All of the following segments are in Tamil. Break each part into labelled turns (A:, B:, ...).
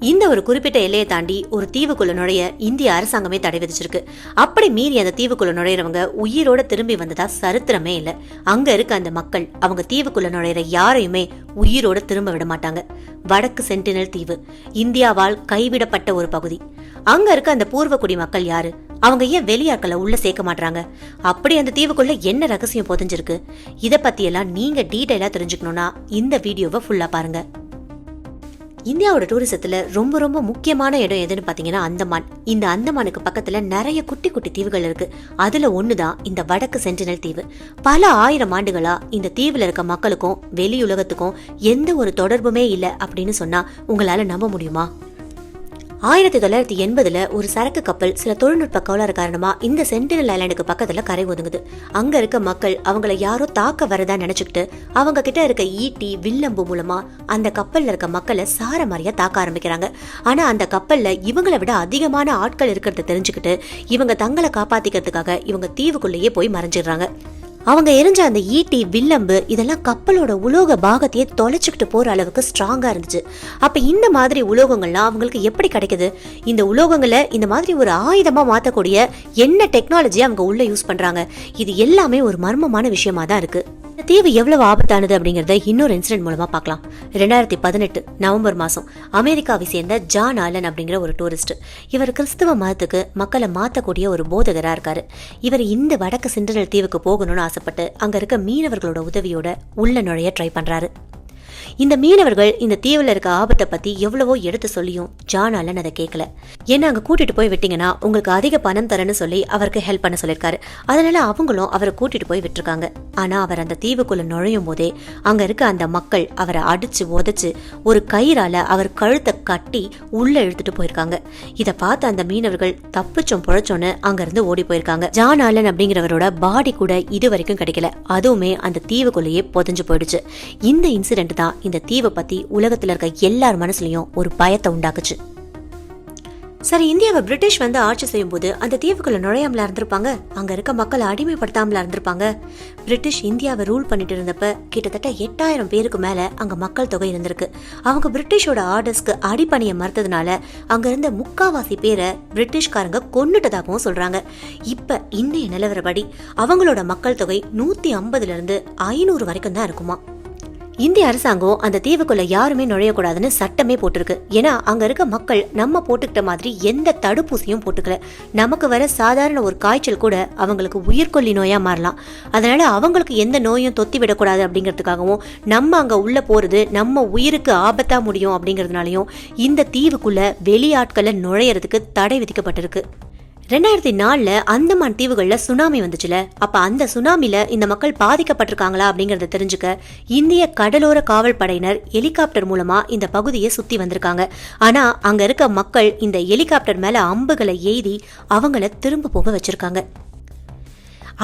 A: இந்த ஒரு குறிப்பிட்ட எல்லையை தாண்டி ஒரு தீவுக்குள்ள நுழைய இந்திய அரசாங்கமே தடை விதிச்சிருக்கு. அப்படி மீறி அந்த தீவுக்குள்ள நுழையிறவங்க உயிரோட திரும்பி வந்ததா சரித்திரமே இல்ல. அங்க இருக்க அந்த மக்கள் அவங்க தீவுக்குள்ள நுழையிற யாரையுமே உயிரோட திரும்ப விட மாட்டாங்க. வடக்கு சென்டினல் தீவு இந்தியாவால் கைவிடப்பட்ட ஒரு பகுதி. அங்க இருக்க அந்த பூர்வக்குடி மக்கள் யாரு? அவங்க ஏன் வெளியாட்களை உள்ள சேர்க்க மாட்டாங்க அப்படி அந்த தீவுக்குள்ள என்ன ரகசியம் புதஞ்சிருக்கு? இத பத்தி எல்லாம் நீங்க டீட்டெயிலா தெரிஞ்சுக்கணும்னா இந்த வீடியோவை ஃபுல்லா பாருங்க. இந்தியாவோட டூரிசத்துல ரொம்ப ரொம்ப முக்கியமான இடம் எதுன்னு பாத்தீங்கன்னா அந்தமான். இந்த அந்தமானுக்கு பக்கத்துல நிறைய குட்டி குட்டி தீவுகள் இருக்கு. அதுல ஒண்ணுதான் இந்த வடக்கு சென்டினல் தீவு. பல ஆயிரம் ஆண்டுகளா இந்த தீவுல இருக்க மக்களுக்கும் வெளி உலகத்துக்கும் எந்த ஒரு தொடர்புமே இல்லை அப்படின்னு சொன்னா உங்களால நம்ப முடியுமா? ஆயிரத்தி தொள்ளாயிரத்தி எண்பதுல ஒரு சரக்கு கப்பல் சில தொழில்நுட்ப கோளாறு காரணமா இந்த சென்டினல் ஐலாண்டுக்கு பக்கத்துல கரை ஒதுங்குது. அங்க இருக்க மக்கள் அவங்கள யாரோ தாக்க வரதா நினைச்சுக்கிட்டு அவங்க கிட்ட இருக்க ஈட்டி வில்லம்பு மூலமா அந்த கப்பல்ல இருக்க மக்களை சார மாதிரியா தாக்க ஆரம்பிக்கிறாங்க. ஆனா அந்த கப்பல்ல இவங்களை விட அதிகமான ஆட்கள் இருக்கிறத தெரிஞ்சுக்கிட்டு இவங்க தங்களை காப்பாத்திக்கிறதுக்காக இவங்க தீவுக்குள்ளேயே போய் மறைஞ்சிடுறாங்க. அவங்க எரிஞ்ச அந்த ஈட்டி வில்லம்பு இதெல்லாம் கப்பலோட உலோக பாகத்தையே தொலைச்சிக்கிட்டு போற அளவுக்கு ஸ்ட்ராங்கா இருந்துச்சு. அப்ப இந்த மாதிரி உலோகங்கள்லாம் அவங்களுக்கு எப்படி கிடைக்குது? இந்த உலோகங்களை இந்த மாதிரி ஒரு ஆயுதமா மாத்தக்கூடிய என்ன டெக்னாலஜி அவங்க உள்ள யூஸ் பண்றாங்க? இது எல்லாமே ஒரு மர்மமான விஷயமா தான் இருக்கு. தீவு எவ்வளவு ஆபத்தானது அப்படிங்கறத இன்னொரு இன்சிடென்ட் மூலமா பார்க்கலாம். ரெண்டாயிரத்தி பதினெட்டு நவம்பர் மாசம் அமெரிக்காவை சேர்ந்த ஜான் ஆலன் அப்படிங்கிற ஒரு டூரிஸ்ட் இவர் கிறிஸ்தவ மதத்துக்கு மக்களை மாத்தக்கூடிய ஒரு போதகரா இருக்காரு. இவர் இந்த வடக்கு சென்ட்ரல் தீவுக்கு போகணும்னு ஆசைப்பட்டு அங்க இருக்க மீனவர்களோட உதவியோட உள்ள நுழைய ட்ரை பண்றாரு. இந்த மீனவர்கள் இந்த தீவுல இருக்க ஆபத்தை பத்தி எவ்வளவோ எடுத்து சொல்லியும் ஜான் அல்லன் அதை கேட்கல என்ன அங்க கூட்டிட்டு போய் விட்டீங்கன்னா உங்களுக்கு அதிக பணம் தரேன்னு சொல்லி அவருக்கு ஹெல்ப் பண்ண சொல்லியிருக்காரு அதனால அவங்களும் அவரை கூட்டிட்டு போய் விட்டுருக்காங்க. ஆனா அவர் அந்த தீவுக்குள்ள நுழையும் போதே அங்க இருக்க அந்த மக்கள் அவரை அடிச்சு உதைச்சு ஒரு கயிறால அவர் கழுத்தை கட்டி உள்ள இழுத்துட்டு போயிருக்காங்க. இதை பார்த்து அந்த மீனவர்கள் தப்பிச்சோம் புழைச்சோன்னு அங்க இருந்து ஓடி போயிருக்காங்க. ஜான் ஆலன் அப்படிங்கிறவரோட பாடி கூட இது வரைக்கும் கிடைக்கல. அதுவுமே அந்த தீவுக்குள்ளேயே புதஞ்சு போயிடுச்சு. இந்த இன்சிடென்ட் தான் இந்த தீவை பத்தி உலகத்துல இருக்க எல்லார் மனசுலயும் ஒரு பயத்தை உண்டாக்குச்சு. சரி இந்தியாவை பிரிட்டிஷ் வந்து ஆட்சி செய்யும்போது அந்த தீவுக்குள்ள நுழையாமல இருந்திருப்பாங்க. அங்க இருக்க மக்களை அடிமைப்படுத்தாமல இருந்திருப்பாங்க. பிரிட்டிஷ் இந்தியாவை ரூல் பண்ணிட்டு இருந்தப்ப கிட்டத்தட்ட எட்டாயிரம் பேருக்கு மேல அங்க மக்கள் தொகை இருந்திருக்கு. அவங்க பிரிட்டிஷோட ஆர்டர்ஸ்க்கு அடிப்பணிய மறுத்ததுனால அங்க இருந்த முக்காவாசி பேரை பிரிட்டிஷ்காரங்க கொன்னுட்டதாகவும் சொல்றாங்க. இப்ப இன்றைய நிலவரப்படி அவங்களோட மக்கள் தொகை நூத்தி ஐம்பதுல இருந்து ஐநூறு வரைக்கும் தான் இருக்குமா இந்திய அரசாங்கம் அந்த தீவுக்குள்ள யாருமே நுழையக்கூடாதுன்னு சட்டமே போட்டிருக்கு. ஏன்னா அங்க இருக்க மக்கள் நம்ம போட்டுக்கிட்ட மாதிரி எந்த தடுப்பூசியும் போட்டுக்கல. நமக்கு வர சாதாரண ஒரு காய்ச்சல் கூட அவங்களுக்கு உயிர்கொல்லி நோயா மாறலாம். அதனால அவங்களுக்கு எந்த நோயும் தொத்தி விடக்கூடாது அப்படிங்கிறதுக்காகவும் நம்ம அங்க உள்ள போறது நம்ம உயிருக்கு ஆபத்தா முடியும் அப்படிங்கிறதுனாலையும் இந்த தீவுக்குள்ள வெளியாட்களை நுழையறதுக்கு தடை விதிக்கப்பட்டிருக்கு. ரெண்டாயிரத்தி நாலுல அந்தமான் தீவுகள்ல சுனாமி வந்துச்சுல. அப்ப அந்த சுனாமில இந்த மக்கள் பாதிக்கப்பட்டிருக்காங்களா அப்படிங்கறத தெரிஞ்சுக்க இந்திய கடலோர காவல் படையினர் ஹெலிகாப்டர் மூலமா இந்த பகுதியை சுத்தி வந்திருக்காங்க. ஆனா அங்க இருக்க மக்கள் இந்த ஹெலிகாப்டர் மேல அம்புகளை எய்தி அவங்கள திரும்ப போக வச்சிருக்காங்க.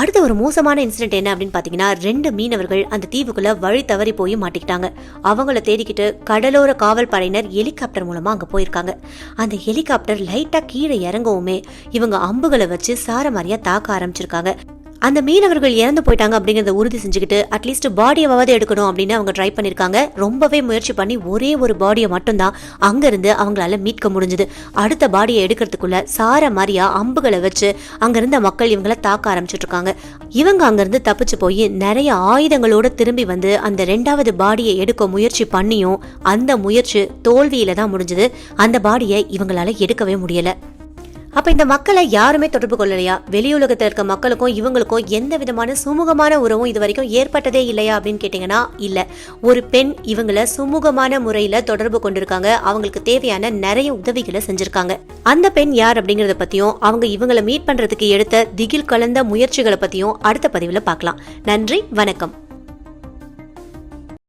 A: அடுத்த ஒரு மோசமான இன்சிடென்ட் என்ன அப்படின்னு பாத்தீங்கன்னா ரெண்டு மீனவர்கள் அந்த தீவுக்குள்ள வழி தவறி போய் மாட்டிக்கிட்டாங்க. அவங்கள தேடிக்கிட்டு கடலோர காவல் படையினர் ஹெலிகாப்டர் மூலமா அங்க போயிருக்காங்க. அந்த ஹெலிகாப்டர் லைட்டா கீழே இறங்கவுமே இவங்க அம்புகளை வச்சு சார மாதிரியாக தாக்க ஆரம்பிச்சிருக்காங்க. அந்த மீனவர்கள் இறந்து போயிட்டாங்க அப்படிங்கிறத உறுதி செஞ்சுக்கிட்டு அட்லீஸ்ட் பாடியவாவது எடுக்கணும் அப்படின்னு அவங்க ட்ரை பண்ணியிருக்காங்க. ரொம்பவே முயற்சி பண்ணி ஒரே ஒரு பாடியை மட்டும்தான் அங்கேருந்து அவங்களால மீட்க முடிஞ்சுது. அடுத்த பாடியை எடுக்கிறதுக்குள்ள சார மாதிரியா அம்புகளை வச்சு அங்கேருந்த மக்கள் இவங்களை தாக்க ஆரம்பிச்சிட்டு இருக்காங்க இவங்க அங்கிருந்து தப்பிச்சு போய் நிறைய ஆயுதங்களோட திரும்பி வந்து அந்த ரெண்டாவது பாடியை எடுக்க முயற்சி பண்ணியும் அந்த முயற்சி தோல்வியில தான் முடிஞ்சது. அந்த பாடியை இவங்களால எடுக்கவே முடியலை. அப்ப இந்த மக்களை யாருமே தொடர்பு கொள்ளலையா? வெளியுலகத்தில் இருக்க மக்களுக்கும் இவங்களுக்கும் எந்த விதமான சுமூகமான உறவும் இது வரைக்கும் ஏற்பட்டதே இல்லையா அப்படின்னு கேட்டீங்கன்னா இல்ல. ஒரு பெண் இவங்கள சுமூகமான முறையில தொடர்பு கொண்டிருக்காங்க. அவங்களுக்கு தேவையான நிறைய உதவிகளை செஞ்சிருக்காங்க. அந்த பெண் யார் அப்படிங்கறத பத்தியும் அவங்க இவங்களை மீட் பண்றதுக்கு எடுத்த திகில் கலந்த முயற்சிகளை பத்தியும் அடுத்த பதிவுல பார்க்கலாம். நன்றி வணக்கம்.